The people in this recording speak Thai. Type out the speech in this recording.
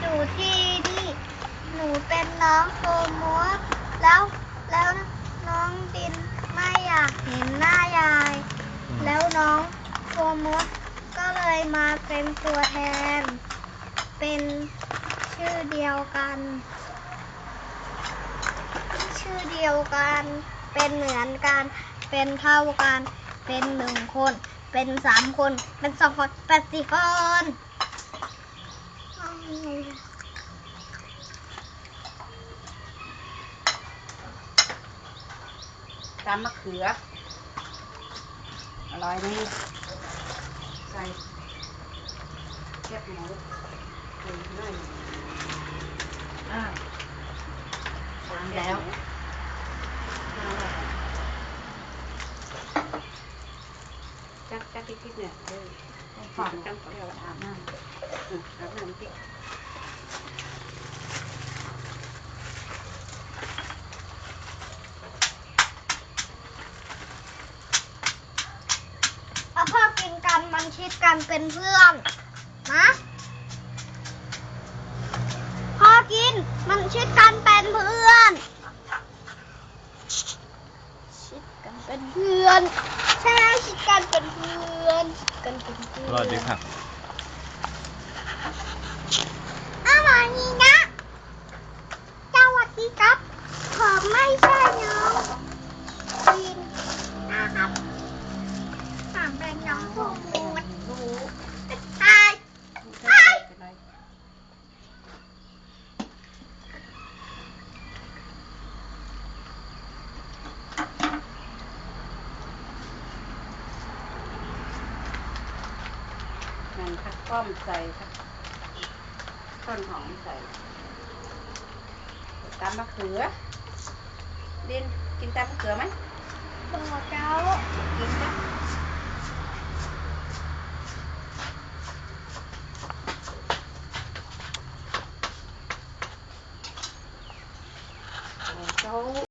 อยู่ที่นี่ หนูเป็นน้องโฟมัวแล้วแล้วน้องดินไม่อยากเห็นหน้ายาย แล้วน้องโฟมัวก็เลยมาเป็นตัวแทน เป็นชื่อเดียวกัน ชื่อเดียวกัน เป็นเหมือนกัน เป็นเท่ากัน เป็นหนึ่งคน เป็นสามคน เป็นสองคน เป็นสี่คนเอาไงดี ตำมะเขือ อร่อยนี่ใส่แคบหมูใส่หน่อยอ่าล้างแล้วจักจักพริกๆเนี่ยเออฝากกันเดี๋ยวอาบน้ำอืมอาบน้ำพริก เอาพ่อกินกันมันชิดกันเป็นเพื่อนนะพ่อกินมันชิดกันเป็นเพื่อน ชิดกันเป็นเพื่อนใช่ไหมชิดกันเป็นเพื่อนชิดกันเป็นเพื่อนสวัสดีค่ะอร่อยนี่นะสวัสดีครับผมไม่ใช่ ค่ะป้อมใส่ค่ะ ต้นหอมใส่ตามมะเขือดินกินตามมะเขือไหมบ่เจ้ากินนะ